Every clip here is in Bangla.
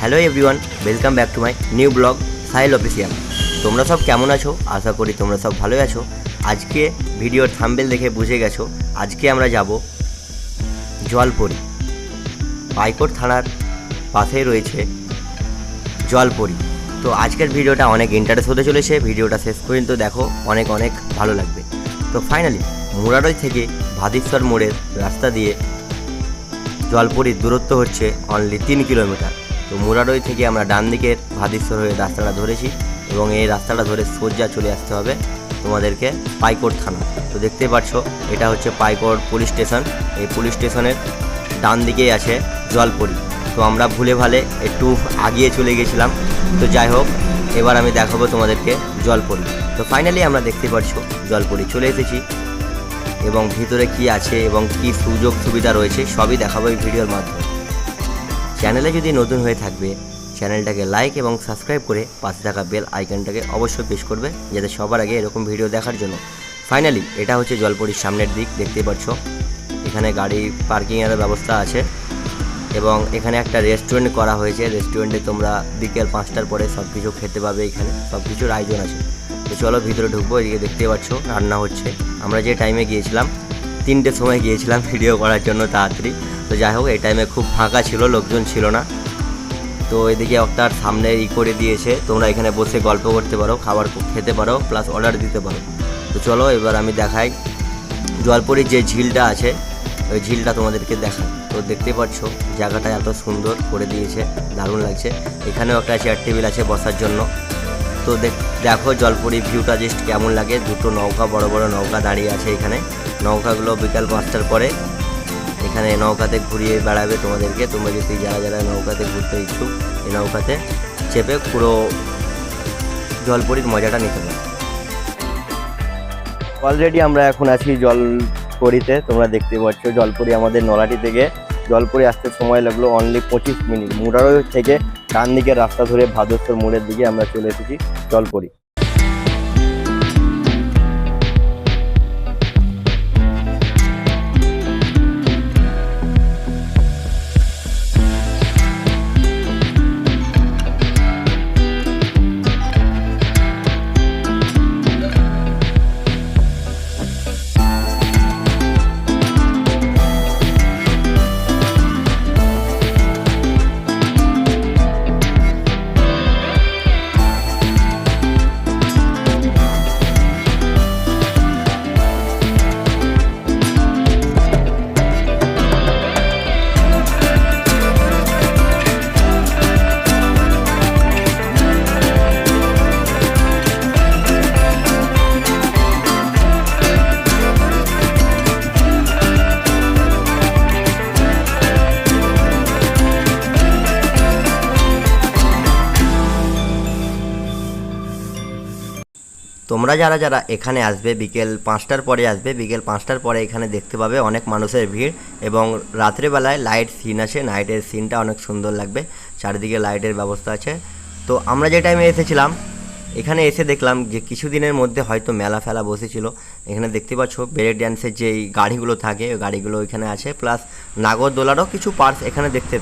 Hello everyone, welcome back to my new blog, Sahel official. তোমরা সব কেমন আছো? আশা করি তোমরা সব ভালোই আছো। আজকে ভিডিওর থাম্বেল দেখে বুঝে গেছো, আজকে আমরা যাব জলপরি। পাইকোট থানার পাশেই রয়েছে জলপরি। তো আজকের ভিডিওটা অনেক ইন্টারেস্ট হতে চলেছে, ভিডিওটা শেষ পর্যন্ত দেখো, অনেক অনেক ভালো লাগবে। তো ফাইনালি মুরারই থেকে ভাদিশ্বর মোড়ের রাস্তা দিয়ে জলপুরির দূরত্ব হচ্ছে অনলি তিন কিলোমিটার তো মুরারই থেকে আমরা ডান দিকের ভাদিশ্বর হয়ে রাস্তাটা ধরেছি এবং এই রাস্তাটা ধরে সোজা চলে আসতে হবে তোমাদেরকে পাইকোট থানা। তো দেখতে পাচ্ছ এটা হচ্ছে পাইকোট পুলিশ স্টেশন। এই পুলিশ স্টেশনের ডান দিকেই আছে জলপুরি। তো আমরা ভুলে ভালে একটু আগিয়ে চলে গেছিলাম। তো যাই হোক, এবার আমি দেখাবো তোমাদেরকে জলপুরি। তো ফাইনালি আমরা দেখতে পাচ্ছ জলপুরি। চলে এসেছি এবং ভিতরে কি আছে এবং কি সুযোগ সুবিধা রয়েছে, সবই দেখাবো এই ভিডিওর মাধ্যমে। চ্যানেলে যদি নতুন হয়ে থাকবে, চ্যানেলটাকে লাইক এবং সাবস্ক্রাইব করে পাশে থাকা বেল আইকনটাকে অবশ্যই প্রেস করবে, যাতে সবার আগে এরকম ভিডিও দেখার জন্য। ফাইনালি এটা হচ্ছে জলপরির সামনের দিক দেখতে পাচ্ছ। এখানে গাড়ি পার্কিংয়ের ব্যবস্থা আছে এবং এখানে একটা রেস্টুরেন্ট করা হয়েছে। রেস্টুরেন্টে তোমরা বিকেল পাঁচটার পরে সব কিছু খেতে পাবে এখানে সব কিছুর আয়োজন আছে। তো চলো ভিতরে ঢুকবো, এদিকে দেখতে পাচ্ছ, রান্না হচ্ছে। আমরা যে টাইমে গিয়েছিলাম তিনটের সময় গিয়েছিলাম ভিডিও করার জন্য তাড়াতাড়ি। তো যাই হোক, এই টাইমে খুব ফাঁকা ছিল, লোকজন ছিল না। তো এদিকে একটার সামনে ই করে দিয়েছে, তোমরা এখানে বসে গল্প করতে পারো, খাবার খেতে পারো প্লাস অর্ডার দিতে পারো। তো চলো, এবার আমি দেখাই। জলপরির যে ঝিলটা আছে, ওই ঝিলটা তোমাদেরকে দেখাই। তো দেখতে পাচ্ছ, জায়গাটা এত সুন্দর করে দিয়েছে, দারুণ লাগছে। এখানেও একটা চেয়ার টেবিল আছে বসার জন্য। তো দেখো জলপরি ভিউটা জাস্ট কেমন লাগে। দুটো নৌকা, বড় বড় নৌকা দাঁড়িয়ে আছে এখানে। নৌকাগুলো বিকাল পাঁচটার পরে এখানে নৌকাতে ঘুরিয়ে বেড়াবে তোমাদেরকে। তোমরা যদি যারা যারা নৌকাতে ঘুরতে ইচ্ছুক, এই নৌকাতে চেপে পুরো জলপরির মজাটা নিতে পারো। অলরেডি আমরা এখন আছি জলপরিতে। তোমরা দেখতে পাচ্ছ জলপরি আমাদের নলাটি থেকে। জলপরি আসতে সময় লাগল অনলি পঁচিশ মিনিট। মুরারো থেকে ডান দিকের রাস্তা ধরে ভাদস্বর মোড়ের দিকে আমরা চলে এসেছি জলপরি। তোমরা যারা যারা এখানে আসবে, বিকেল পাঁচটার পরে আসবে, বিকেল পাঁচটার পরে এখানে দেখতে পাবে অনেক মানুষের ভিড় এবং রাত্রেবেলায় লাইট সিন আছে। নাইটের সিনটা অনেক সুন্দর লাগবে। চারিদিকে লাইটের ব্যবস্থা আছে। তো আমরা যে টাইমে এসেছিলাম, এখানে এসে দেখলাম যে কিছুদিনের মধ্যে হয়তো মেলা ফেলা বসেছিল। এখানে দেখতে পাচ্ছ ব্রেক ড্যান্সের যেই গাড়িগুলো থাকে, ওই গাড়িগুলো এখানে আছে। প্লাস নাগরদোলারও কিছু পার্টস এখানে দেখতে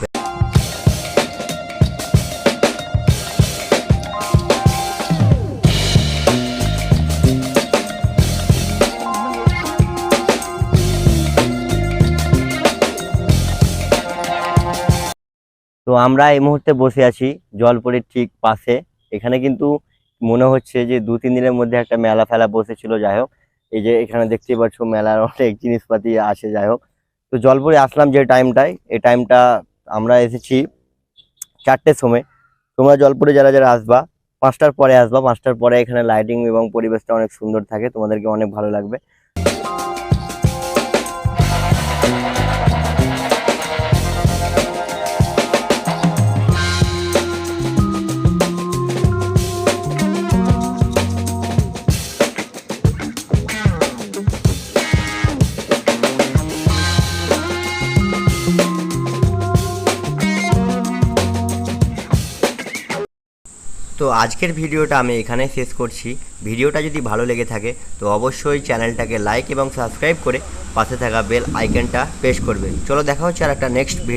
তো আমরা এই মুহূর্তে বসে আছি জলপুরের ঠিক পাশে। এখানে কিন্তু মনে হচ্ছে যে দু, তিন দিনের মধ্যে একটা মেলা ফেলা বসেছিল, যাই হোক। এই যে এখানে দেখতে পাচ্ছ মেলার অনেক জিনিসপাতি আছে, যাই হোক। তো জলপুরে আসলাম যে টাইমটায় এই টাইমটা আমরা এসেছি চারটের সময়। তোমরা জলপুরে যারা যারা আসবা, পাঁচটার পরে আসবা, পাঁচটার পরে এখানে লাইটিং এবং পরিবেশটা অনেক সুন্দর থাকে, তোমাদেরকে অনেক ভালো লাগবে। তো আজকের ভিডিওটা আমি এখানে শেষ করছি। ভিডিওটা যদি ভালো লেগে থাকে, তো অবশ্যই চ্যানেলটাকে লাইক এবং সাবস্ক্রাইব করে পাশে থাকা বেল আইকনটা প্রেস করবে চলো দেখা হচ্ছে আর একটা নেক্সট ভিডিও